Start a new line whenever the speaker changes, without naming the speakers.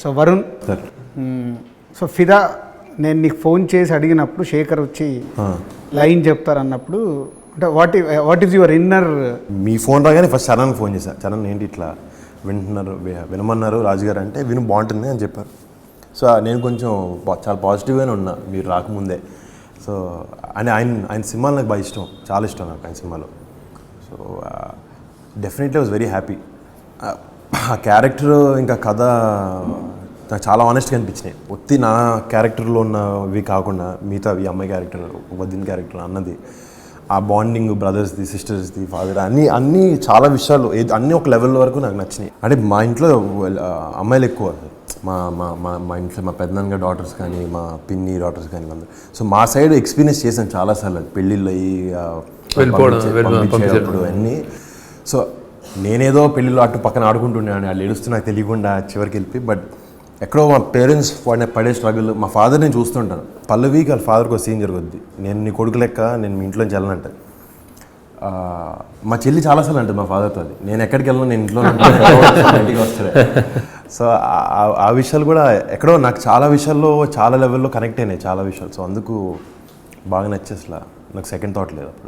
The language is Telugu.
సో వరుణ్.
సార్.
సో ఫిదా నేను నీకు ఫోన్ చేసి అడిగినప్పుడు శేఖర్ వచ్చి లైన్ చెప్తారు అన్నప్పుడు అంటే what what is your inner
me phone రాగానే ఫస్ట్ చరణ్ ఫోన్ చేశాను చరణ్ ఏంటి ఇట్లా వింటున్నారు వినమన్నారు రాజుగారు అంటే విను బాగుంటుంది అని చెప్పారు. సో నేను కొంచెం చాలా పాజిటివ్గానే ఉన్నా మీరు రాకముందే. సో అని ఆయన ఆయన సినిమాలు నాకు బాగా ఇష్టం చాలా ఇష్టం నాకు ఆయన సినిమాలో. So definitely was very happy ఆ క్యారెక్టర్ ఇంకా కథ నాకు చాలా ఆనెస్ట్గా అనిపించినాయి. ఒత్తి నా క్యారెక్టర్లో ఉన్నవి కాకుండా మిగతా ఈ అమ్మాయి క్యారెక్టర్ వదిన క్యారెక్టర్ అన్నది ఆ బాండింగ్ బ్రదర్స్ది సిస్టర్స్ది ఫాదర్ అన్నీ అన్నీ చాలా విషయాలు ఏది- అన్నీ ఒక లెవెల్ వరకు నాకు నచ్చినాయి. అంటే మా ఇంట్లో అమ్మాయిలు ఎక్కువ మా మా మా మా ఇంట్లో మా పెద్దనాన్న డాటర్స్ కానీ మా పిన్ని డాటర్స్ కానీ అందరూ. సో మా సైడ్ ఎక్స్పీరియన్స్ చేశాను చాలాసార్లు పెళ్ళిళ్ళు అయ్యి
వెళ్ళిపోవడం,
పంపించేటప్పుడు అన్నీ. సో నేనేదో పెళ్ళిలో అటు పక్కన ఆడుకుంటున్నాను వాళ్ళు ఏడుస్తూ నాకు తెలియకుండా చివరికి వెళ్ళి బట్ ఎక్కడో మా పేరెంట్స్ వాడిని పడే స్ట్రగుల్ మా ఫాదర్ నేను చూస్తుంటాను పల్లవికి వాళ్ళ ఫాదర్కి ఒక సీన్ జరుగుద్ది. నేను నీ కొడుకు లెక్క నేను మీ ఇంట్లోంచి వెళ్ళనంట మా చెల్లి చాలాసార్లు అంటుంది మా ఫాదర్తో అది నేను ఎక్కడికి వెళ్ళను నేను ఇంట్లో ఇంటికి వస్తాను సో ఆ- ఆ విషయాలు కూడా ఎక్కడో నాకు చాలా విషయాల్లో చాలా లెవెల్లో కనెక్ట్ అయినాయి చాలా విషయాలు. సో అందుకు బాగా నచ్చేసలా. నాకు సెకండ్ థాట్ లేదు అప్పుడు.